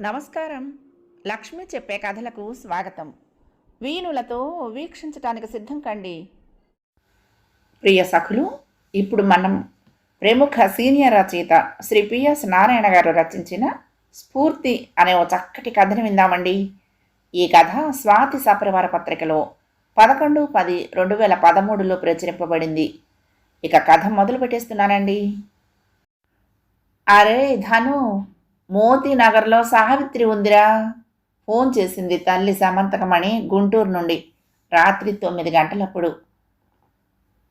నమస్కారం. లక్ష్మి చెప్పే కథలకు స్వాగతం. వీణులతో వీక్షించటానికి సిద్ధం కండి. ప్రియ సఖులు ఇప్పుడు మనం ప్రముఖ సీనియర్ రచయిత శ్రీ పిఎస్ నారాయణ గారు రచించిన స్ఫూర్తి అనే ఓ చక్కటి కథను విందామండి. ఈ కథ స్వాతి సపరివార పత్రికలో పదకొండు పది రెండు వేల పదమూడులో ప్రచురింపబడింది. ఇక కథ మొదలు పెట్టేస్తున్నానండి అరే ధను మోతీనగర్లో సావిత్రి ఉందిరా. ఫోన్ చేసింది తల్లి సమంతకమణి గుంటూరు నుండి. రాత్రి తొమ్మిది గంటలప్పుడు.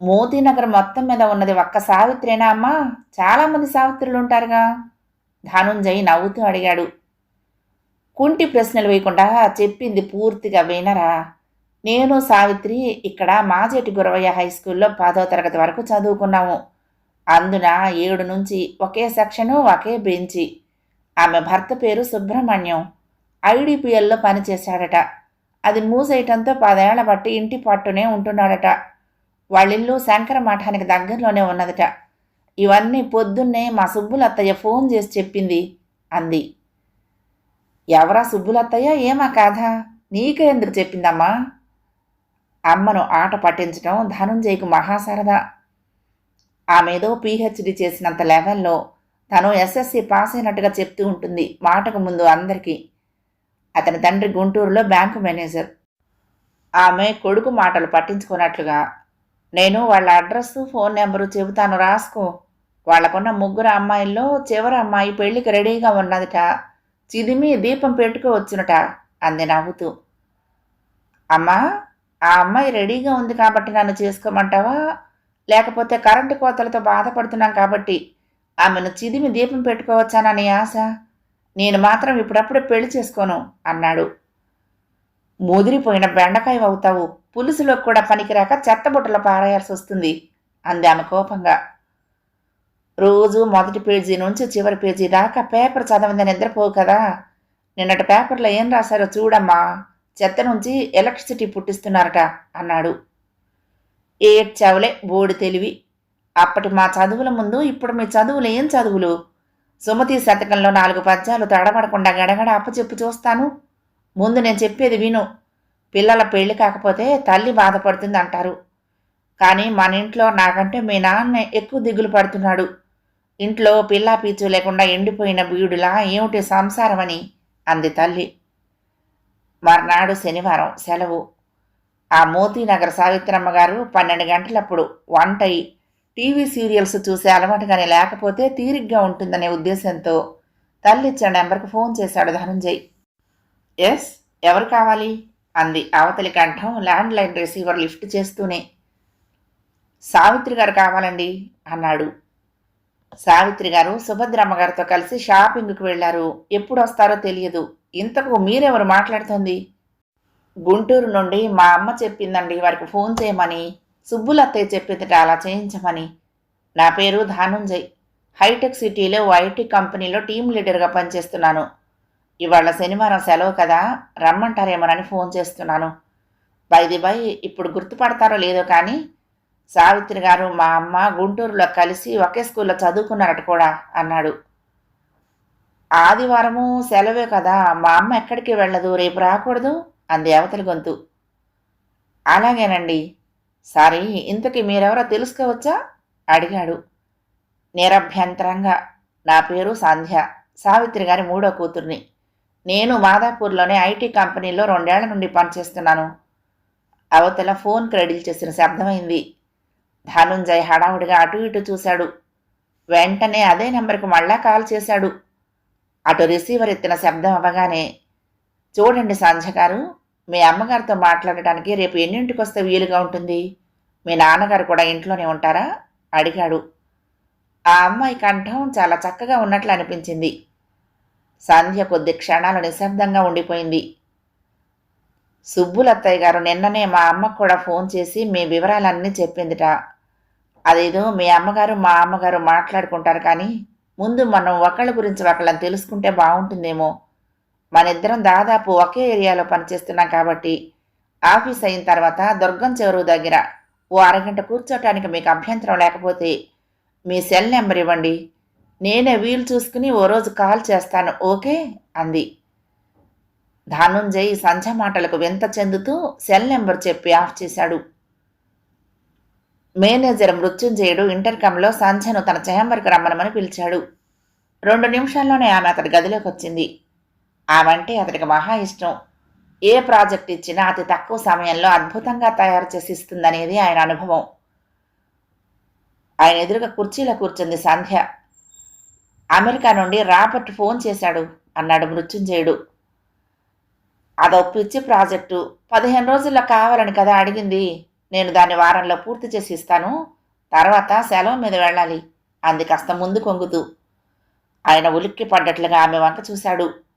మోతీనగర్ మొత్తం మీద ఉన్నది ఒక్క సావిత్రేనా అమ్మా? చాలామంది సావిత్రులు ఉంటారుగా ధనుంజయ్ నవ్వుతూ అడిగాడు. కుంటి ప్రశ్నలు వేయకుండా చెప్పింది పూర్తిగా వినరా. నేను సావిత్రి ఇక్కడ మాజేటి గురవయ్య హై స్కూల్లో పదో తరగతి వరకు చదువుకున్నాము. అందున ఏడు నుంచి ఒకే సెక్షను ఒకే బెంచి. ఆమె భర్త పేరు సుబ్రహ్మణ్యం. ఐడిపిఎల్లో పనిచేశాడట. అది మూసేయటంతో పదేళ్ళ బట్టి ఇంటి పట్టునే ఉంటున్నాడట. వాళ్ళిల్లు శంకర మఠానికి దగ్గరలోనే ఉన్నదట. ఇవన్నీ పొద్దున్నే మా సుబ్బులత్తయ్య ఫోన్ చేసి చెప్పింది అంది. ఎవరా సుబ్బులత్తయ్య? ఏమా కాదా నీకే ఎందుకు చెప్పిందమ్మా? అమ్మను ఆట పట్టించడం ధనుంజయ్కు మహాసరదా ఆమెదో పీహెచ్డీ చేసినంత లెవెల్లో తను ఎస్ఎస్సి పాస్ అయినట్టుగా చెప్తూ ఉంటుంది మాటకు ముందు అందరికీ. అతని తండ్రి గుంటూరులో బ్యాంకు మేనేజర్. ఆమె కొడుకు మాటలు పట్టించుకున్నట్లుగా నేను వాళ్ళ అడ్రస్ ఫోన్ నెంబరు చెబుతాను రాసుకో. వాళ్ళకున్న ముగ్గురు అమ్మాయిల్లో చివరి అమ్మాయి పెళ్ళికి రెడీగా ఉన్నదిట. చిదిమి దీపం పెట్టుకోవచ్చునట అంది నవ్వుతూ. అమ్మా ఆ అమ్మాయి రెడీగా ఉంది కాబట్టి నన్ను చేసుకోమంటావా? లేకపోతే కరెంటు కోతలతో బాధపడుతున్నాం కాబట్టి ఆమెను చిదిమి దీపం పెట్టుకోవచ్చానని ఆశ. నేను మాత్రం ఇప్పుడప్పుడే పెళ్ళి చేసుకోను అన్నాడు. ముదిరిపోయిన బెండకాయ అవుతావు పులుసులో కూడా పనికిరాక చెత్తబుట్టలో పారేయాల్సి వస్తుంది అంది ఆమె కోపంగా. రోజు మొదటి పేజీ నుంచి చివరి పేజీ దాకా పేపర్ చదవంది నిద్రపోవు కదా. నిన్నటి పేపర్లో ఏం రాశారో చూడమ్మా చెత్త నుంచి ఎలక్ట్రిసిటీ పుట్టిస్తున్నారట అన్నాడు. ఏడ్చావులే బోడి తెలివి. అప్పటి మా చదువుల ముందు ఇప్పుడు మీ చదువులు ఏం చదువులు? సుమతి శతకంలో నాలుగు పద్యాలు తడబడకుండా గడగడ అప్పచెప్పు చూస్తాను. ముందు నేను చెప్పేది విను. పిల్లల పెళ్ళి కాకపోతే తల్లి బాధపడుతుంది అంటారు. కానీ మన ఇంట్లో నాకంటే మీ నాన్న ఎక్కువ దిగులు పడుతున్నాడు. ఇంట్లో పిల్లా పీచు లేకుండా ఎండిపోయిన బీడులా ఏమిటి సంసారమని అంది తల్లి. మర్నాడు శనివారం సెలవు. ఆ మోతీనగర్ సావిత్రమ్మ గారు పన్నెండు గంటలప్పుడు వంటయి టీవీ సీరియల్స్ చూసే అలవాటుగానే లేకపోతే తీరిగ్గా ఉంటుందనే ఉద్దేశంతో తల్లిచ్చిన నెంబర్కి ఫోన్ చేశాడు ధనంజయ్. ఎస్ ఎవరు కావాలి? అంది అవతలి కంఠం ల్యాండ్ లైన్ రిసీవర్ లిఫ్ట్ చేస్తూనే. సావిత్రి గారు కావాలండి అన్నాడు. సావిత్రి గారు సుభద్రమ్మ గారితో కలిసి షాపింగ్కి వెళ్ళారు. ఎప్పుడు వస్తారో తెలియదు. ఇంతకు మీరెవరు మాట్లాడుతుంది? గుంటూరు నుండి మా అమ్మ చెప్పిందండి వారికి ఫోన్ చేయమని. సుబ్బులత్తయ్య చెప్పిందట అలా చేయించమని. నా పేరు ధానుంజయ్. హైటెక్ సిటీలో ఐటీ కంపెనీలో టీం లీడర్గా పనిచేస్తున్నాను. ఇవాళ శనివారం సెలవు కదా రమ్మంటారేమోనని ఫోన్ చేస్తున్నాను. బైది బై ఇప్పుడు గుర్తుపడతారో లేదో కానీ సావిత్రి గారు మా అమ్మ గుంటూరులో కలిసి ఒకే స్కూల్లో చదువుకున్నారట కూడా అన్నాడు. ఆదివారము సెలవే కదా మా అమ్మ ఎక్కడికి వెళ్ళదు రేపు రాకూడదు అంది అవతల గొంతు. అలాగేనండి. సారీ ఇంతకీ మీరెవరో తెలుసుకోవచ్చా? అడిగాడు. నిరభ్యంతరంగా. నా పేరు సంధ్య. సావిత్రి గారి మూడో కూతుర్ని. నేను మాదాపూర్లోనే ఐటీ కంపెనీలో రెండేళ్ళ నుండి పనిచేస్తున్నాను. అవతల ఫోన్ క్రెడిల్ చేసిన శబ్దమైంది. ధనుంజయ్ హడావుడిగా అటు ఇటు చూశాడు. వెంటనే అదే నెంబర్కి మళ్ళా కాల్ చేశాడు. అటు రిసీవర్ ఎత్తిన శబ్దం అవ్వగానే చూడండి సంధ్య గారు మీ అమ్మగారితో మాట్లాడటానికి రేపు ఎన్నింటికి వస్తే వీలుగా ఉంటుంది? మీ నాన్నగారు కూడా ఇంట్లోనే ఉంటారా? అడిగాడు. ఆ అమ్మాయి కంఠం చాలా చక్కగా ఉన్నట్లు అనిపించింది. సంధ్య కొద్ది క్షణాలు నిశ్శబ్దంగా ఉండిపోయింది. సుబ్బులత్తయ్య గారు నిన్ననే మా అమ్మకు కూడా ఫోన్ చేసి మీ వివరాలన్నీ చెప్పిందిట. అదేదో మీ అమ్మగారు మా అమ్మగారు మాట్లాడుకుంటారు కానీ ముందు మనం ఒకళ్ళ గురించి ఒకళ్ళని తెలుసుకుంటే బాగుంటుందేమో. మన ఇద్దరం దాదాపు ఒకే ఏరియాలో పనిచేస్తున్నాం కాబట్టి ఆఫీస్ అయిన తర్వాత దుర్గం చెరువు దగ్గర ఓ అరగంట కూర్చోటానికి మీకు అభ్యంతరం లేకపోతే మీ సెల్ నెంబర్ ఇవ్వండి. నేనే వీలు చూసుకుని ఓ రోజు కాల్ చేస్తాను ఓకే? అంది. ధనుంజయ్ సంధ్య మాటలకు వింత చెందుతూ సెల్ నెంబర్ చెప్పి ఆఫ్ చేశాడు. మేనేజర్ మృత్యుంజయుడు ఇంటర్కమ్లో సంధ్యను తన చేంబర్కి రమ్మనమని పిలిచాడు. రెండు నిమిషాల్లోనే ఆమె అతడి గదిలోకి వచ్చింది. ఆమంటే అతడికి మహా ఇష్టం. ఏ ప్రాజెక్ట్ ఇచ్చినా అతి తక్కువ సమయంలో అద్భుతంగా తయారు చేసి ఇస్తుందనేది ఆయన అనుభవం. ఆయన ఎదురుగా కుర్చీలో కూర్చుంది సంధ్య. అమెరికా నుండి రాబర్ట్ ఫోన్ చేశాడు అన్నాడు మృత్యుంజయుడు. అదో పిచ్చి ప్రాజెక్టు. పదిహేను రోజుల్లో కావాలని కదా అడిగింది. నేను దాన్ని వారంలో పూర్తి చేసి ఇస్తాను. తర్వాత సెలవు మీద వెళ్ళాలి. అంది కాస్త ముందు కొంగుతూ. ఆయన ఉలిక్కి పడ్డట్లుగా ఆమె వంక చూశాడు.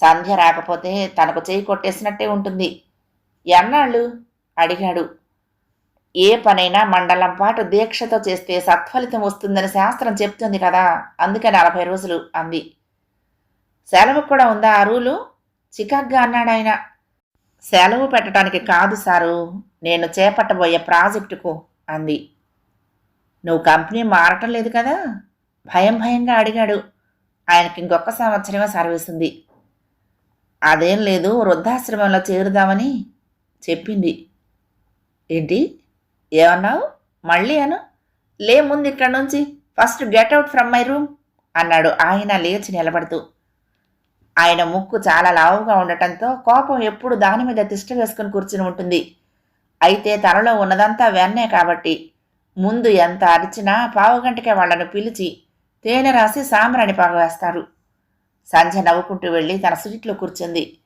సంధ్య రాకపోతే తనకు చేయి కొట్టేసినట్టే ఉంటుంది. ఎన్నాళ్ళు? అడిగాడు. ఏ పనైనా మండలం పాటు దీక్షతో చేస్తే సత్ఫలితం వస్తుందని శాస్త్రం చెప్తుంది కదా అందుకే నలభై రోజులు అంది. సెలవు కూడా ఉందా ఆ రూలు? చికాగ్గా అన్నాడు ఆయన. సెలవు పెట్టడానికి కాదు సారు నేను చేపట్టబోయే ప్రాజెక్టుకు అంది. నువ్వు కంపెనీ మారటం లేదు కదా? భయం భయంగా అడిగాడు. ఆయనకి ఇంకొక సంవత్సరమే సర్వీస్ ఉంది. అదేం లేదు వృద్ధాశ్రమంలో చేరుదామని చెప్పింది. ఏంటి? ఏమన్నావు? మళ్ళీ అను? లే ముందు ఇక్కడ నుంచి first get out from my room అన్నాడు ఆయన లేచి నిలబడుతూ. ఆయన ముక్కు చాలా లావుగా ఉండటంతో కోపం ఎప్పుడు దాని మీద తిష్ట వేసుకుని కూర్చుని ఉంటుంది. అయితే తనలో ఉన్నదంతా వెన్నే కాబట్టి ముందు ఎంత అరిచినా పావుగంటకే వాళ్ళను పిలిచి తేనె రాసి సాంబ్రాణి పాగవేస్తారు. సంధ్య నవ్వుకుంటూ వెళ్ళి తన సీట్లో కూర్చుంది.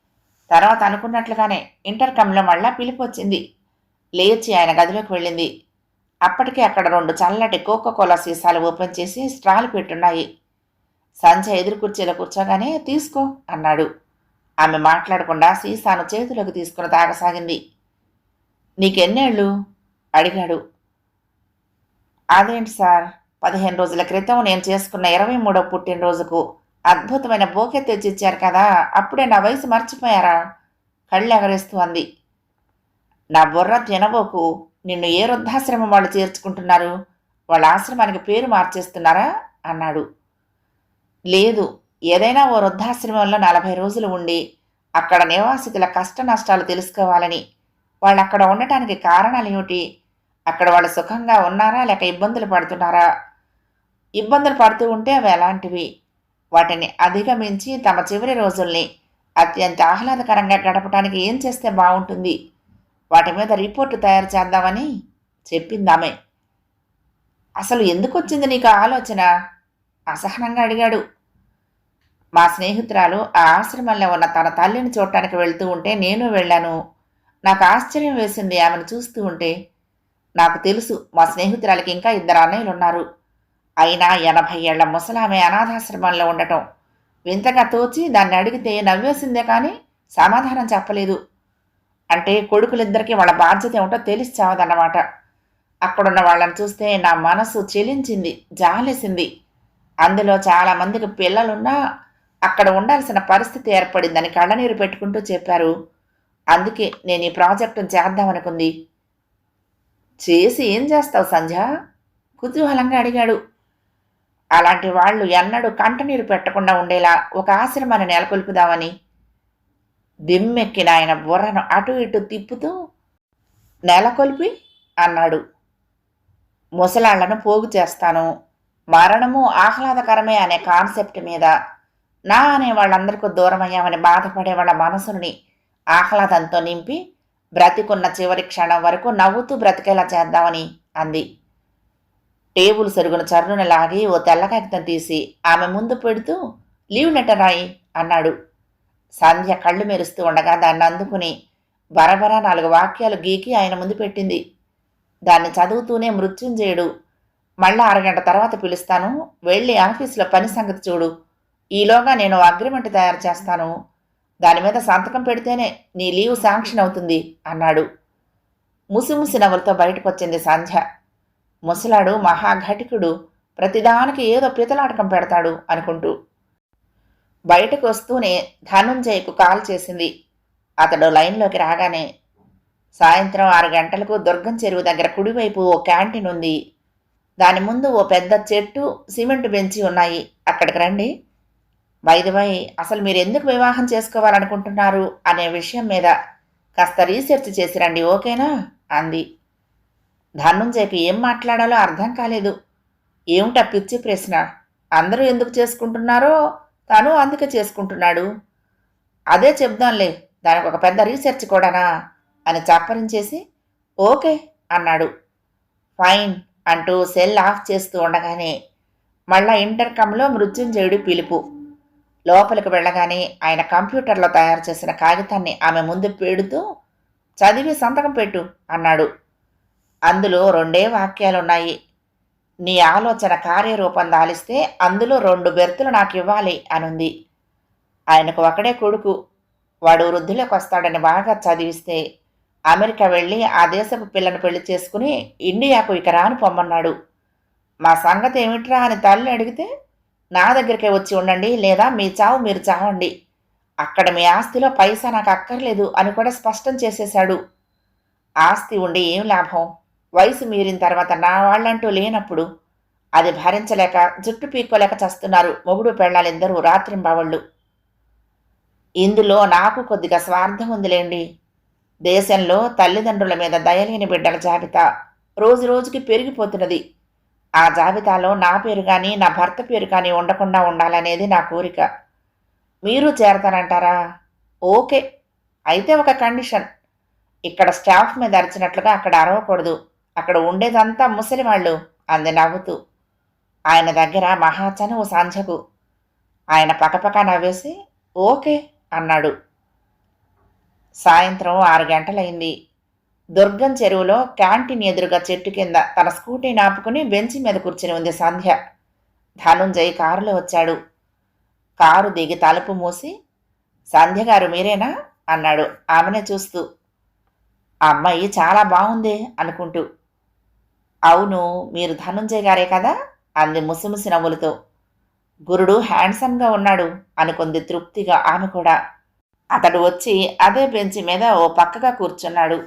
తర్వాత అనుకున్నట్లుగానే ఇంటర్కమ్లో మళ్ళా పిలుపు వచ్చింది. లేచి ఆయన గదిలోకి వెళ్ళింది. అప్పటికే అక్కడ రెండు చల్లటి కోకోకోలా సీసాలు ఓపెన్ చేసి స్ట్రాలు పెట్టున్నాయి. సంధ్య ఎదురు కుర్చీలో కూర్చోగానే తీసుకో అన్నాడు. ఆమె మాట్లాడకుండా సీసాను చేతిలోకి తీసుకుని తాగసాగింది. నీకెన్నేళ్ళు? అడిగాడు. అదేంటి సార్? పదిహేను రోజుల క్రితం నేను చేసుకున్న ఇరవై మూడో పుట్టినరోజుకు అద్భుతమైన బోకే తెచ్చిచ్చారు కదా అప్పుడే నా వయసు మర్చిపోయారా? కళ్ళు ఎగరేస్తూ అంది నా బుర్ర తినబోకు నిన్ను ఏ వృద్ధాశ్రమం వాళ్ళు చేర్చుకుంటున్నారు? వాళ్ళ ఆశ్రమానికి పేరు మార్చేస్తున్నారా? అన్నాడు. లేదు ఏదైనా ఓ వృద్ధాశ్రమంలో నలభై రోజులు ఉండి అక్కడ నివాసితుల కష్ట నష్టాలు తెలుసుకోవాలని వాళ్ళు అక్కడ ఉండటానికి కారణాలు ఏమిటి? అక్కడ వాళ్ళు సుఖంగా ఉన్నారా లేక ఇబ్బందులు పడుతున్నారా? ఇబ్బందులు పడుతూ ఉంటే అవి ఎలాంటివి? వాటిని అధిగమించి తమ చివరి రోజుల్ని అత్యంత ఆహ్లాదకరంగా గడపడానికి ఏం చేస్తే బాగుంటుంది? వాటి మీద రిపోర్టు తయారు చేద్దామని చెప్పిందామె. అసలు ఎందుకు వచ్చింది నీకు ఆలోచన? అసహనంగా అడిగాడు. మా స్నేహితురాలు ఆ ఆశ్రమంలో ఉన్న తన తల్లిని చూడటానికి వెళ్తూ ఉంటే నేను వెళ్ళాను. నాకు ఆశ్చర్యం వేసింది ఆమెను చూస్తూ ఉంటే. నాకు తెలుసు మా స్నేహితురాలకి ఇంకా ఇద్దరు అన్నయ్యలు ఉన్నారు అయినా ఎనభై ఏళ్ళ ముసలామె అనాథాశ్రమంలో ఉండటం. వింతగా తోచి దాన్ని అడిగితే నవ్వేసిందే కానీ సమాధానం చెప్పలేదు. అంటే కొడుకులిద్దరికీ వాళ్ళ బాధ్యత ఏమిటో తెలిసి చావదన్నమాట. అక్కడున్న వాళ్ళని చూస్తే నా మనసు చెలించింది జాలేసింది. అందులో చాలామందికి పిల్లలున్నా అక్కడ ఉండాల్సిన పరిస్థితి ఏర్పడిందని కళ్ళనీరు పెట్టుకుంటూ చెప్పారు. అందుకే నేను ఈ ప్రాజెక్టు చేద్దామనుకుంది. చేసి ఏం చేస్తావు సంధ్య? కుతూహలంగా అడిగాడు. అలాంటి వాళ్ళు ఎన్నడూ కంటనీరు పెట్టకుండా ఉండేలా ఒక ఆశ్రమాన్ని నెలకొల్పుదామని దిమ్మెక్కిన ఆయన బుర్రను అటు ఇటు తిప్పుతూ నెలకొల్పి అన్నాడు. ముసలాళ్ళను పోగు చేస్తాను. మరణము ఆహ్లాదకరమే అనే కాన్సెప్ట్ మీద నా అనే వాళ్ళందరికీ దూరమయ్యామని బాధపడే వాళ్ళ మనసుని ఆహ్లాదంతో నింపి బ్రతికున్న చివరి క్షణం వరకు నవ్వుతూ బ్రతికేలా చేద్దామని అంది. టేబుల్ సరుగున చర్రున లాగి ఓ తెల్ల కాగితం తీసి ఆమె ముందు పెడుతూ లీవ్ లెటర్ రాయి అన్నాడు. సంధ్య కళ్ళు మెరుస్తూ ఉండగా దాన్ని అందుకుని బరబరా నాలుగు వాక్యాలు గీకి ఆయన ముందు పెట్టింది. దాన్ని చదువుతూనే మృత్యుంజయుడు. మళ్ళా అరగంట తర్వాత పిలుస్తాను. వెళ్ళి ఆఫీసులో పని సంగతి చూడు. ఈలోగా నేను అగ్రిమెంట్ తయారు చేస్తాను. దాని మీద సంతకం పెడితేనే నీ లీవ్ శాంక్షన్ అవుతుంది అన్నాడు. ముసిముసి నవ్వులతో బయటకొచ్చింది సంధ్య. ముసలాడు మహాఘటికుడు ప్రతిదానికి ఏదో పితలాటకం పెడతాడు అనుకుంటూ. బయటకు వస్తూనే ధనుంజయకు కాల్ చేసింది. అతడు లైన్లోకి రాగానే సాయంత్రం ఆరు గంటలకు దుర్గం చెరువు దగ్గర కుడివైపు ఓ క్యాంటీన్ ఉంది. దాని ముందు ఓ పెద్ద చెట్టు సిమెంట్ బెంచి ఉన్నాయి. అక్కడికి రండి. వైదవై అసలు మీరు ఎందుకు వివాహం చేసుకోవాలనుకుంటున్నారు? అనే విషయం మీద కాస్త రీసెర్చ్ చేసి రండి ఓకేనా? అంది. ధనుంజయకి ఏం మాట్లాడాలో అర్థం కాలేదు. ఏమిటా పిచ్చి ప్రశ్న? అందరూ ఎందుకు చేసుకుంటున్నారో తను అందుకే చేసుకుంటున్నాడు. అదే చెప్దాంలే దానికి ఒక పెద్ద రీసెర్చ్ కూడానా? అని చప్పరించేసి ఓకే అన్నాడు. ఫైన్ అంటూ సెల్ ఆఫ్ చేస్తూ ఉండగానే మళ్ళా ఇంటర్కమ్లో మృత్యుంజయుడి పిలుపు. లోపలికి వెళ్ళగానే ఆయన కంప్యూటర్లో తయారు చేసిన కాగితాన్ని ఆమె ముందు పెడుతూ చదివి సంతకం పెట్టు అన్నాడు. అందులో రెండే వాక్యాలున్నాయి. నీ ఆలోచన కార్యరూపం దాలిస్తే అందులో రెండు బెర్తులు నాకు ఇవ్వాలి అనుంది. ఆయనకు ఒకడే కొడుకు. వాడు వృద్ధిలోకి వస్తాడని బాగా చదివిస్తే అమెరికా వెళ్ళి ఆ దేశపు పిల్లను పెళ్ళి చేసుకుని ఇండియాకు ఇక రాను పొమ్మన్నాడు. మా సంగతి ఏమిట్రా అని తల్లి అడిగితే నా దగ్గరికే వచ్చి ఉండండి లేదా మీ చావు మీరు చావండి. అక్కడ మీ ఆస్తిలో పైసా నాకు అక్కర్లేదు అని కూడా స్పష్టం చేసేశాడు. ఆస్తి ఉండి ఏం లాభం? వయసు మీరిన తర్వాత నా వాళ్ళంటూ లేనప్పుడు అది భరించలేక జుట్టు పీక్కోలేక చస్తున్నారు మొగుడు పెళ్ళాలిద్దరూ రాత్రింబావళ్ళు. ఇందులో నాకు కొద్దిగా స్వార్థం ఉందిలేండి. దేశంలో తల్లిదండ్రుల మీద దయలేని బిడ్డల జాబితా రోజు రోజుకి పెరిగిపోతున్నది. ఆ జాబితాలో నా పేరు కానీ నా భర్త పేరు కానీ ఉండకుండా ఉండాలనేది నా కోరిక. మీరు చేరతానంటారా? ఓకే. అయితే ఒక కండిషన్. ఇక్కడ స్టాఫ్ మీద అరిచినట్లుగా అక్కడ అరవకూడదు. అక్కడ ఉండేదంతా ముసలి వాళ్ళు అంది నవ్వుతూ. ఆయన దగ్గర మహాచనువు సంధ్యకు. ఆయన పక్కపక్క నవ్వేసి ఓకే అన్నాడు. సాయంత్రం ఆరు గంటలైంది. దుర్గం చెరువులో క్యాంటీన్ ఎదురుగా చెట్టు కింద తన స్కూటీని ఆపుకుని బెంచి మీద కూర్చుని ఉంది సంధ్య. ధనుంజయ్ కారులో వచ్చాడు. కారు దిగి తలుపు మూసి సంధ్య గారు మీరేనా? అన్నాడు ఆమెనే చూస్తూ. ఆ అమ్మాయి చాలా బాగుంది అనుకుంటూ. అవును మీరు ధనుంజయ్ గారే కదా? అంది ముసిముసి నవ్వులతో. గురుడు హ్యాండ్సమ్గా ఉన్నాడు అనుకుంది తృప్తిగా ఆమె కూడా. అతడు వచ్చి అదే బెంచి మీద ఓ పక్కగా కూర్చున్నాడు.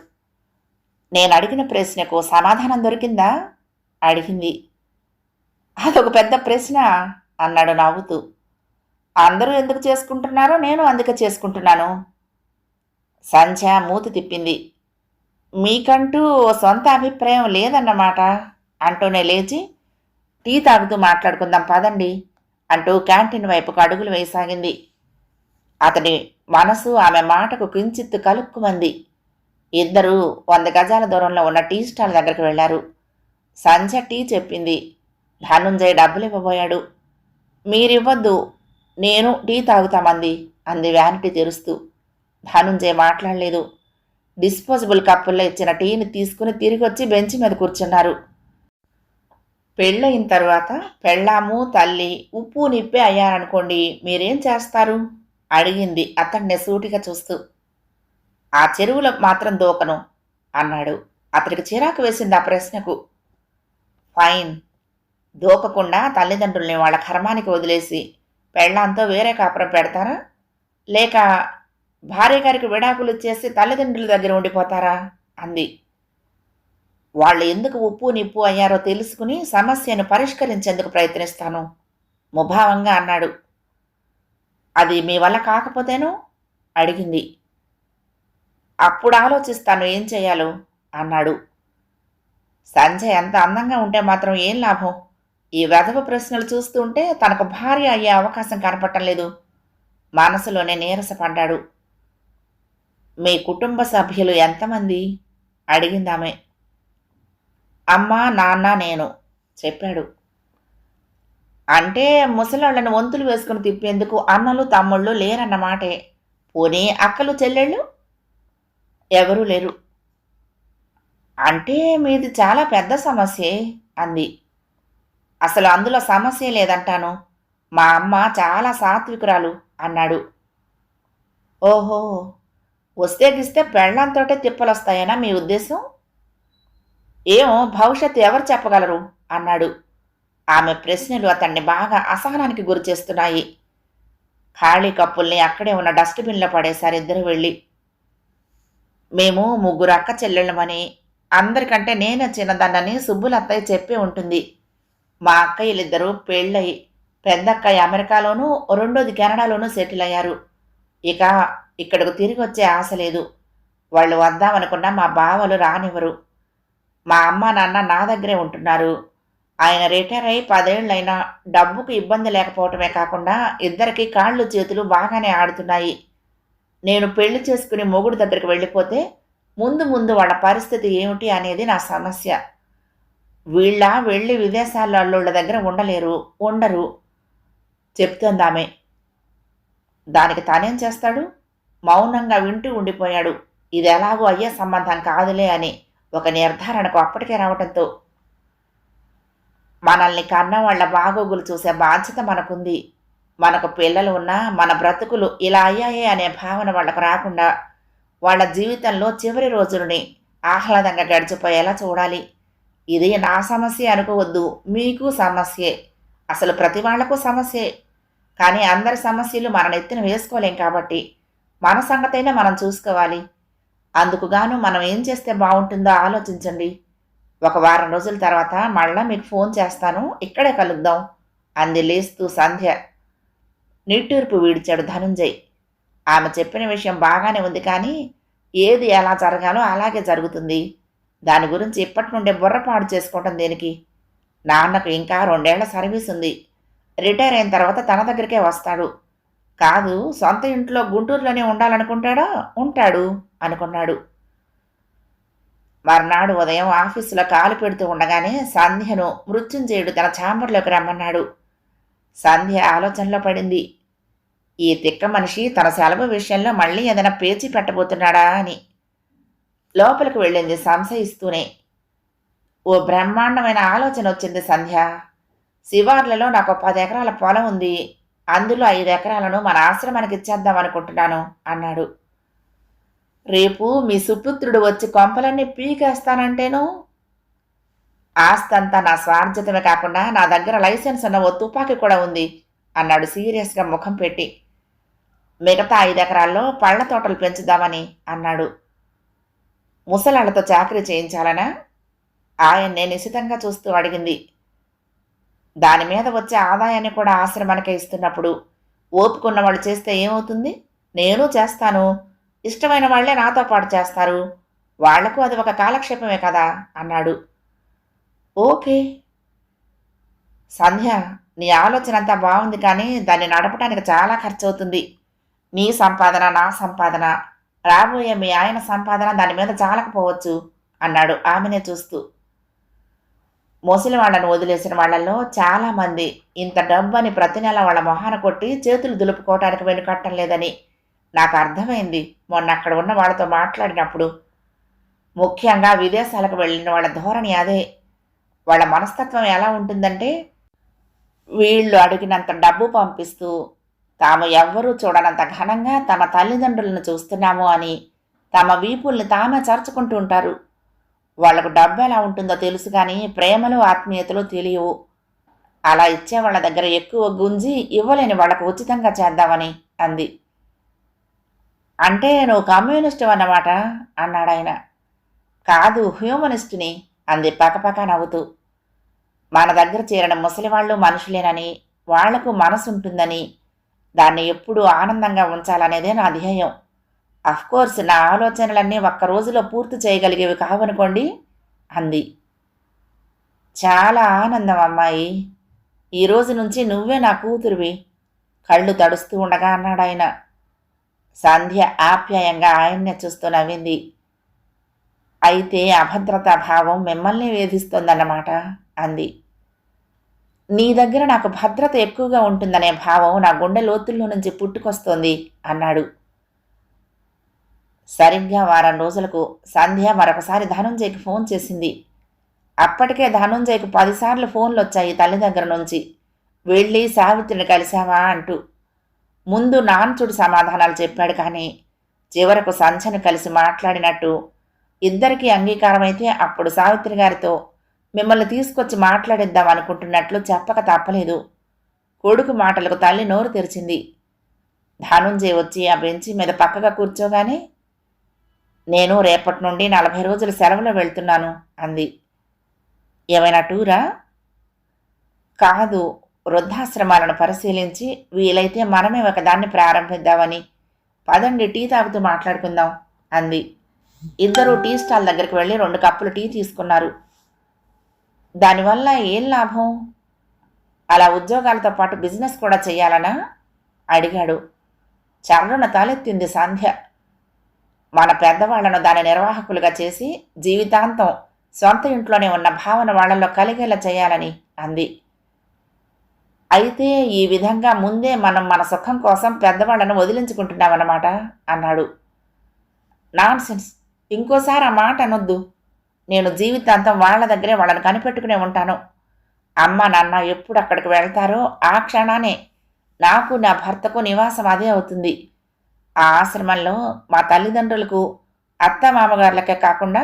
నేను అడిగిన ప్రశ్నకు సమాధానం దొరికిందా? అడిగింది. అదొక పెద్ద ప్రశ్న అన్నాడు నవ్వుతూ. అందరూ ఎందుకు చేసుకుంటున్నారో నేను అందుకే చేసుకుంటున్నాను. సంధ్య మూతి తిప్పింది. మీకంటూ ఓ సొంత అభిప్రాయం లేదన్నమాట అంటూనే లేచి టీ తాగుతూ మాట్లాడుకుందాం పదండి అంటూ క్యాంటీన్ వైపుకు అడుగులు వేయసాగింది. అతడి మనసు ఆమె మాటకు కించిత్తు కలుక్కుమంది. ఇద్దరూ వంద గజాల దూరంలో ఉన్న టీ స్టాల్ దగ్గరికి వెళ్ళారు సంధ్య టీ చెప్పింది. ధనుంజయ్ డబ్బులు ఇవ్వబోయాడు మీరివ్వద్దు నేను టీ తాగుతామంది అంది వ్యానిటీ తెరుస్తూ. ధనుంజయ్ మాట్లాడలేదు. డిస్పోజబుల్ కప్పుల్లో ఇచ్చిన టీని తీసుకుని తిరిగి వచ్చి బెంచ్ మీద కూర్చున్నారు. పెళ్ళయిన తర్వాత పెళ్ళాము తల్లి ఉప్పు నిప్పే అయ్యారనుకోండి మీరేం చేస్తారు? అడిగింది అతన్ని సూటిగా చూస్తూ. ఆ చెరువులో మాత్రం దూకను అన్నాడు. అతడికి చిరాకు వేసింది ఆ ప్రశ్నకు. ఫైన్. దూకకుండా తల్లిదండ్రుల్ని వాళ్ళ కర్మానికి వదిలేసి పెళ్ళాంతో వేరే కాపురం పెడతారా? లేక భార్య గారికి విడాకులు చేస్తే తల్లిదండ్రుల దగ్గర ఉండిపోతారా? అంది. వాళ్ళు ఎందుకు ఉప్పు నిప్పు అయ్యారో తెలుసుకుని సమస్యను పరిష్కరించేందుకు ప్రయత్నిస్తాను ముభావంగా అన్నాడు. అది మీ వల్ల కాకపోతేనో? అడిగింది. అప్పుడు ఆలోచిస్తాను ఏం చేయాలో అన్నాడు. సంజయ్ ఎంత అందంగా ఉంటే మాత్రం ఏం లాభం? ఈ వెధవ ప్రశ్నలు చూస్తుంటే తనకు భార్య అయ్యే అవకాశం కనపడటం లేదు. మనసులోనే నీరసపడ్డాడు. మీ కుటుంబ సభ్యులు ఎంతమంది? అడిగిందామె. అమ్మ నాన్న నేను చెప్పాడు. అంటే ముసలాళ్ళను వంతులు వేసుకుని తిప్పేందుకు అన్నలు తమ్ముళ్ళు లేరన్నమాటే. పోనీ అక్కలు చెల్లెళ్ళు? ఎవరూ లేరు. అంటే మీది చాలా పెద్ద సమస్యే అంది. అసలు అందులో సమస్య లేదంటాను. మా అమ్మ చాలా సాత్వికురాలు అన్నాడు. ఓహో! వస్తే గిస్తే పెళ్ళంతోటే తిప్పలొస్తాయనా మీ ఉద్దేశం? ఏమో భవిష్యత్తు ఎవరు చెప్పగలరు? అన్నాడు. ఆమె ప్రశ్నలు అతన్ని బాగా అసహనానికి గురి చేస్తున్నాయి. ఖాళీ కప్పుల్ని అక్కడే ఉన్న డస్ట్బిన్లో పడేశారు ఇద్దరు వెళ్ళి. మేము ముగ్గురు అక్క చెల్లెళ్ళమని అందరికంటే నేనే చిన్నదాన్నని సుబ్బులత్తయ్య చెప్పే ఉంటుంది. మా అక్కయ్యలిద్దరూ పెళ్ళయి. పెద్దక్కయ్య అమెరికాలోనూ రెండోది కెనడాలోనూ సెటిల్ అయ్యారు. ఇక ఇక్కడకు తిరిగి వచ్చే ఆశ లేదు. వాళ్ళు వద్దామనుకున్నా మా బావలు రానివ్వరు. మా అమ్మ నాన్న నా దగ్గరే ఉంటున్నారు. ఆయన రిటైర్ అయి పదేళ్ళైనా డబ్బుకు ఇబ్బంది లేకపోవటమే కాకుండా ఇద్దరికి కాళ్ళు చేతులు బాగానే ఆడుతున్నాయి. నేను పెళ్ళి చేసుకుని మొగుడు దగ్గరికి వెళ్ళిపోతే ముందు ముందు వాళ్ళ పరిస్థితి ఏమిటి అనేది నా సమస్య. వీళ్ళ వెళ్ళి విదేశాల్లో అల్లుళ్ళ దగ్గర ఉండలేరు ఉండరు. చెప్తుందామె దానికి తానేం చేస్తాడు? మౌనంగా వింటూ ఉండిపోయాడు. ఇది ఎలాగో అయ్యే సంబంధం కాదులే అని ఒక నిర్ధారణకు అప్పటికే రావడంతో మనల్ని కన్న వాళ్ళ బాగోగులు చూసే బాధ్యత మనకుంది. మనకు పిల్లలు ఉన్నా మన బ్రతుకులు ఇలా అయ్యాయే అనే భావన వాళ్ళకు రాకుండా వాళ్ళ జీవితంలో చివరి రోజులని ఆహ్లాదంగా గడిచిపోయేలా చూడాలి. ఇది నా సమస్య అనుకోవద్దు. మీకు సమస్యే. అసలు ప్రతి వాళ్ళకు సమస్యే. కానీ అందరి సమస్యలు మన నెత్తిన వేసుకోలేం కాబట్టి మన సంగతైనా మనం చూసుకోవాలి. అందుకుగాను మనం ఏం చేస్తే బాగుంటుందో ఆలోచించండి. ఒక వారం రోజుల తర్వాత మళ్ళా మీకు ఫోన్ చేస్తాను. ఇక్కడే కలుద్దాం. అంది లేస్తూ సంధ్య. నిట్టూర్పు వీడిచాడు ధనుంజయ్. ఆమె చెప్పిన విషయం బాగానే ఉంది కానీ ఏది ఎలా జరగాలో అలాగే జరుగుతుంది. దాని గురించి ఇప్పటి నుండే బుర్రపాడు చేసుకోవటం దేనికి? నాన్నకు ఇంకా రెండేళ్ళ సర్వీస్ ఉంది రిటైర్ అయిన తర్వాత తన దగ్గరికే వస్తాడు. కాదు సొంత ఇంట్లో గుంటూరులోనే ఉండాలనుకుంటాడా? ఉంటాడు అనుకున్నాడు. మర్నాడు ఉదయం ఆఫీసులో కాలు పెడుతూ ఉండగానే సంధ్యను మృత్యుంజయుడు తన ఛాంబర్లోకి రమ్మన్నాడు. సంధ్య ఆలోచనలో పడింది. ఈ తిక్క మనిషి తన సెలవు విషయంలో మళ్ళీ ఏదైనా పేచి పెట్టబోతున్నాడా అని. లోపలికి వెళ్ళింది సంశయిస్తూనే. ఓ బ్రహ్మాండమైన ఆలోచన వచ్చింది సంధ్య. శివార్లలో నాకు పది ఎకరాల పొలం ఉంది. అందులో ఐదు ఎకరాలను మన ఆశ్రమానికి ఇచ్చేద్దాం అనుకుంటున్నాను అన్నాడు. రేపు మీ సుపుత్రుడు వచ్చి కొంపలన్నీ పీకేస్తానంటేను? ఆస్తంతా నా స్వార్జితమే కాకుండా నా దగ్గర లైసెన్స్ ఉన్న ఓ తుపాకీ కూడా ఉంది అన్నాడు సీరియస్గా ముఖం పెట్టి. మిగతా ఐదు ఎకరాల్లో పళ్ళ తోటలు పెంచుదామని అన్నాడు. ముసలాళ్ళతో చాకరీ చేయించాలనా? ఆయన్నే నిశితంగా చూస్తూ అడిగింది. దాని మీద వచ్చే ఆదాయాన్ని కూడా ఆశ్రమానికే ఇస్తున్నప్పుడు ఓపుకున్న వాళ్ళు చేస్తే ఏమవుతుంది? నేను చేస్తాను. ఇష్టమైన వాళ్ళే నాతో పాటు చేస్తారు. వాళ్ళకు అది ఒక కాలక్షేపమే కదా అన్నాడు. ఓకే. సంధ్య నీ ఆలోచన అంతా బాగుంది కానీ దాన్ని నడపడానికి చాలా ఖర్చు అవుతుంది నీ సంపాదన నా సంపాదన. రాబోయే మీ ఆయన సంపాదన దాని మీద చాలకపోవచ్చు అన్నాడు ఆమెనే చూస్తూ. ముసలి వాళ్ళని వదిలేసిన వాళ్ళల్లో చాలామంది ఇంత డబ్బని ప్రతి నెల వాళ్ళ మొహాన కొట్టి చేతులు దులుపుకోవటానికి వెనుకట్టం లేదని నాకు అర్థమైంది. మొన్న అక్కడ ఉన్న వాళ్ళతో మాట్లాడినప్పుడు ముఖ్యంగా విదేశాలకు వెళ్ళిన వాళ్ళ ధోరణి అదే. వాళ్ళ మనస్తత్వం ఎలా ఉంటుందంటే వీళ్ళు అడిగినంత డబ్బు పంపిస్తూ తాము ఎవ్వరూ చూడనంత ఘనంగా తమ తల్లిదండ్రులను చూస్తున్నాము అని తమ వీపుల్ని తామే చర్చుకుంటూ ఉంటారు. వాళ్ళకు డబ్బు ఎలా ఉంటుందో తెలుసు కానీ ప్రేమలు ఆత్మీయతలు తెలియవు. అలా ఇచ్చే వాళ్ళ దగ్గర ఎక్కువ గుంజి ఇవ్వలేని వాళ్ళకు ఉచితంగా చేద్దామని అంది. అంటే నువ్వు కమ్యూనిస్టు అన్నమాట అన్నాడు ఆయన. కాదు హ్యూమనిస్టుని అంది పకపక నవ్వుతూ. మన దగ్గర చేరిన ముసలివాళ్ళు మనుషులేనని వాళ్ళకు మనసు ఉంటుందని దాన్ని ఎప్పుడూ ఆనందంగా ఉంచాలనేదే నా ధ్యేయం. కోర్స్ నా ఆలోచనలన్నీ ఒక్క రోజులో పూర్తి చేయగలిగేవి కావనుకోండి అంది. చాలా ఆనందం అమ్మాయి. ఈ రోజు నుంచి నువ్వే నా కూతురువి కళ్ళు తడుస్తూ ఉండగా అన్నాడు ఆయన. సంధ్య ఆప్యాయంగా ఆయన్నే చూస్తూ నవ్వింది. అయితే అభద్రతా భావం మిమ్మల్ని వేధిస్తోందన్నమాట అంది. నీ దగ్గర నాకు భద్రత ఎక్కువగా ఉంటుందనే భావం నా గుండె లోతుల్లో నుంచి పుట్టుకొస్తోంది అన్నాడు. సరిగ్గా వారం రోజులకు సంధ్య మరొకసారి ధనుంజయ్కి ఫోన్ చేసింది. అప్పటికే ధనుంజయ్కు పదిసార్లు ఫోన్లు వచ్చాయి తల్లి దగ్గర నుంచి. వెళ్ళి సావిత్రిని కలిశావా అంటూ. ముందు నాన్చుడు సమాధానాలు చెప్పాడు కానీ చివరకు సంధ్యను కలిసి మాట్లాడినట్టు. ఇద్దరికీ అంగీకారమైతే అప్పుడు సావిత్రి గారితో మిమ్మల్ని తీసుకొచ్చి మాట్లాడిద్దాం అనుకుంటున్నట్లు చెప్పక తప్పలేదు. కొడుకు మాటలకు తల్లి నోరు తెరిచింది. ధనుంజయ్ వచ్చి ఆ బెంచి మీద పక్కగా కూర్చోగానే నేను రేపటి నుండి నలభై రోజుల సెలవులో వెళ్తున్నాను అంది. ఏమైనా టూరా? కాదు వృద్ధాశ్రమాలను పరిశీలించి వీలైతే మనమే ఒకదాన్ని ప్రారంభిద్దామని. పదండి టీ తాగుతూ మాట్లాడుకుందాం అంది. ఇద్దరు టీ స్టాల్ దగ్గరికి వెళ్ళి రెండు కప్పులు టీ తీసుకున్నారు. దానివల్ల ఏం లాభం? అలా ఉద్యోగాలతో పాటు బిజినెస్ కూడా చేయాలనా? అడిగాడు. చర్రున తలెత్తింది సంధ్య. మన పెద్దవాళ్ళను దాని నిర్వాహకులుగా చేసి జీవితాంతం సొంత ఇంట్లోనే ఉన్న భావన వాళ్ళల్లో కలిగేలా చేయాలని అంది. అయితే ఈ విధంగా ముందే మనం మన సుఖం కోసం పెద్దవాళ్ళను వదిలించుకుంటున్నామన్నమాట అన్నాడు. నాన్సెన్స్. ఇంకోసారి ఆ మాట అనొద్దు. నేను జీవితాంతం వాళ్ళ దగ్గరే వాళ్ళని కనిపెట్టుకునే ఉంటాను. అమ్మ నాన్న ఎప్పుడు అక్కడికి వెళ్తారో ఆ క్షణానే నాకు నా భర్తకు నివాసం అదే అవుతుంది. ఆ ఆశ్రమంలో మా తల్లిదండ్రులకు అత్త మామగారులకే కాకుండా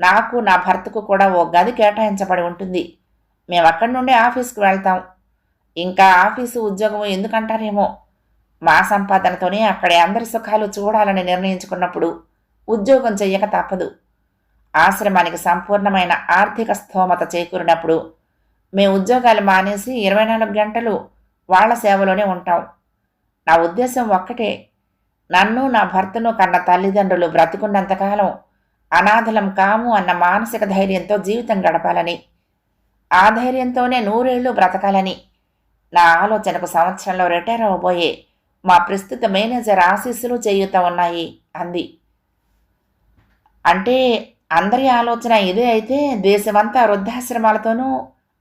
నాకు నా భర్తకు కూడా ఓ గది కేటాయించబడి ఉంటుంది. మేము అక్కడి నుండి ఆఫీస్కి వెళ్తాం. ఇంకా ఆఫీసు ఉద్యోగం ఎందుకంటారేమో? మా సంపాదనతోనే అక్కడి అందరి సుఖాలు చూడాలని నిర్ణయించుకున్నప్పుడు ఉద్యోగం చెయ్యక తప్పదు. ఆశ్రమానికి సంపూర్ణమైన ఆర్థిక స్థోమత చేకూరినప్పుడు మేము ఉద్యోగాలు మానేసి ఇరవై నాలుగు గంటలు వాళ్ళ సేవలోనే ఉంటాం. నా ఉద్దేశం ఒక్కటే నన్ను నా భర్తను కన్న తల్లిదండ్రులు బ్రతికున్నంతకాలం అనాథలం కాము అన్న మానసిక ధైర్యంతో జీవితం గడపాలని. ఆ ధైర్యంతోనే నూరేళ్ళు బ్రతకాలని. నా ఆలోచనకు సంవత్సరంలో రిటైర్ అవబోయే మా ప్రస్తుత మేనేజర్ ఆశీస్సులు చేయుత ఉన్నాయి అంది. అంటే అందరి ఆలోచన ఇదే అయితే దేశమంతా వృద్ధాశ్రమాలతోనూ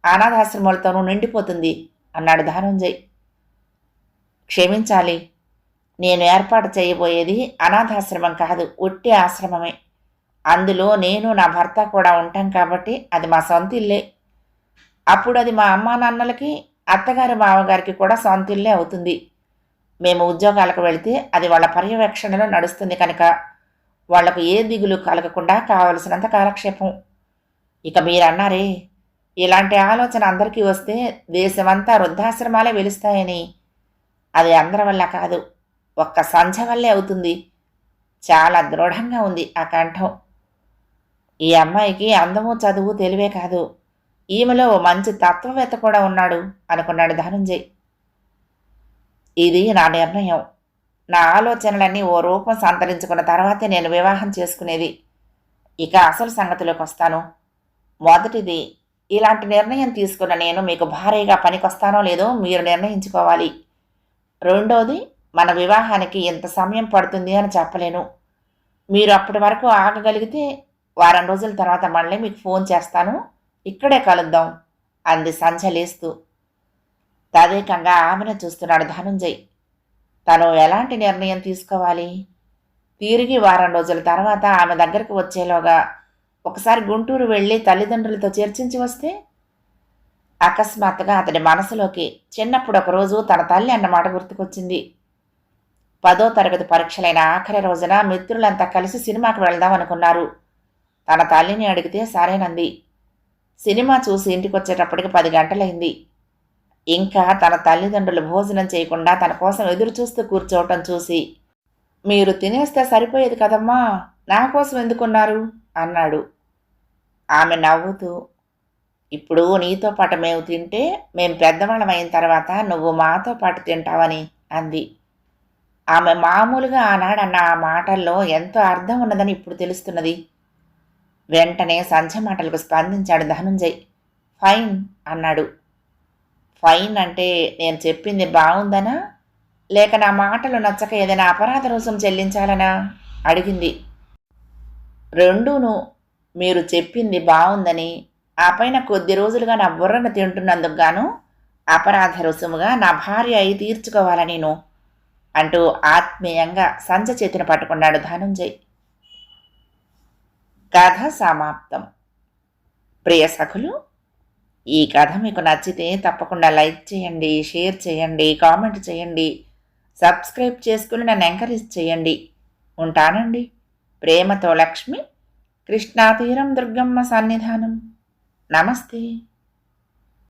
అనాథాశ్రమాలతోనూ నిండిపోతుంది అన్నాడు ధనంజయ్. క్షమించాలి నేను ఏర్పాటు చేయబోయేది అనాథాశ్రమం కాదు ఒట్టి ఆశ్రమమే. అందులో నేను నా భర్త కూడా ఉంటాం కాబట్టి అది మా సొంత ఇల్లే. అప్పుడు అది మా అమ్మా నాన్నలకి అత్తగారి మామగారికి కూడా సొంత ఇల్లే అవుతుంది. మేము ఉద్యోగాలకు వెళితే అది వాళ్ళ పర్యవేక్షణలో నడుస్తుంది కనుక వాళ్ళకు ఏ దిగులు కలగకుండా కావలసినంత కాలక్షేపం. ఇక మీరన్నారే ఇలాంటి ఆలోచన అందరికీ వస్తే దేశమంతా వృద్ధాశ్రమాలే వెలుస్తాయని. అది అందరి వల్ల కాదు. ఒక్క సంధ్య వల్లే అవుతుంది. చాలా దృఢంగా ఉంది ఆ కంఠం. ఈ అమ్మాయికి అందము చదువు తెలివే కాదు. ఈమెలో ఓ మంచి తత్వవేత్త కూడా ఉన్నాడు అనుకున్నాడు ధనుంజయ్. ఇది నా నిర్ణయం. నా ఆలోచనలన్నీ ఓ రూపం సంతరించుకున్న తర్వాతే నేను వివాహం చేసుకునేది. ఇక అసలు సంగతిలోకి వస్తాను. మొదటిది ఇలాంటి నిర్ణయం తీసుకున్న నేను మీకు భారీగా పనికొస్తానో లేదో మీరు నిర్ణయించుకోవాలి. రెండోది మన వివాహానికి ఎంత సమయం పడుతుంది అని చెప్పలేను. మీరు అప్పటి వరకు ఆగగలిగితే వారం రోజుల తర్వాత మళ్ళీ మీకు ఫోన్ చేస్తాను. ఇక్కడే కలుద్దాం. అంది సంధ్య లేస్తూ. తదేకంగా ఆమెను చూస్తున్నాడు ధనుంజయ్. తను ఎలాంటి నిర్ణయం తీసుకోవాలి? తిరిగి వారం రోజుల తర్వాత ఆమె దగ్గరకు వచ్చేలోగా ఒకసారి గుంటూరు వెళ్ళి తల్లిదండ్రులతో చర్చించి వస్తే అకస్మాత్తుగా అతడి మనసులోకి చిన్నప్పుడు ఒకరోజు తన తల్లి అన్నమాట గుర్తుకొచ్చింది. పదో తరగతి పరీక్షలైన ఆఖరి రోజున మిత్రులంతా కలిసి సినిమాకి వెళ్దాం అనుకున్నారు. తన తల్లిని అడిగితే సరేనంది. సినిమా చూసి ఇంటికి వచ్చేటప్పటికి పది గంటలైంది. ఇంకా తన తల్లిదండ్రులు భోజనం చేయకుండా తన కోసం ఎదురు చూస్తూ కూర్చోవటం చూసి మీరు తినేస్తే సరిపోయేది కదమ్మా నా కోసం ఎందుకున్నారు? అన్నాడు. ఆమె నవ్వుతూ ఇప్పుడు నీతో పాటు మేము తింటే మేము పెద్దవాళ్ళం అయిన తర్వాత నువ్వు మాతో పాటు తింటావని అంది. ఆమె మామూలుగా ఆనాడన్న ఆ మాటల్లో ఎంతో అర్థం ఉన్నదని ఇప్పుడు తెలుస్తున్నది. వెంటనే సంధ్య మాటలకు స్పందించాడు ధనుంజయ్. ఫైన్ అన్నాడు. ఫైన్ అంటే నేను చెప్పింది బాగుందనా లేక నా మాటలు నచ్చక ఏదైనా అపరాధ రుసుం చెల్లించాలనా? అడిగింది. రెండూను మీరు చెప్పింది బాగుందని ఆ పైన కొద్ది రోజులుగా నా బుర్రను తింటున్నందుకు గాను అపరాధ రుసుముగా నా భార్య అయి తీర్చుకోవాలని నేను? అంటూ ఆత్మీయంగా సంజ చేతిని పట్టుకున్నాడు ధనుంజయ్. కథ సమాప్తం. ప్రియ సఖులు ఈ కథ మీకు నచ్చితే తప్పకుండా లైక్ చేయండి షేర్ చేయండి కామెంట్ చేయండి సబ్స్క్రైబ్ చేసుకుని నన్ను ఎంకరేజ్ చేయండి. ఉంటానండి. ప్రేమతో లక్ష్మి కృష్ణాతీరం దుర్గమ్మ సన్నిధానం. నమస్తే.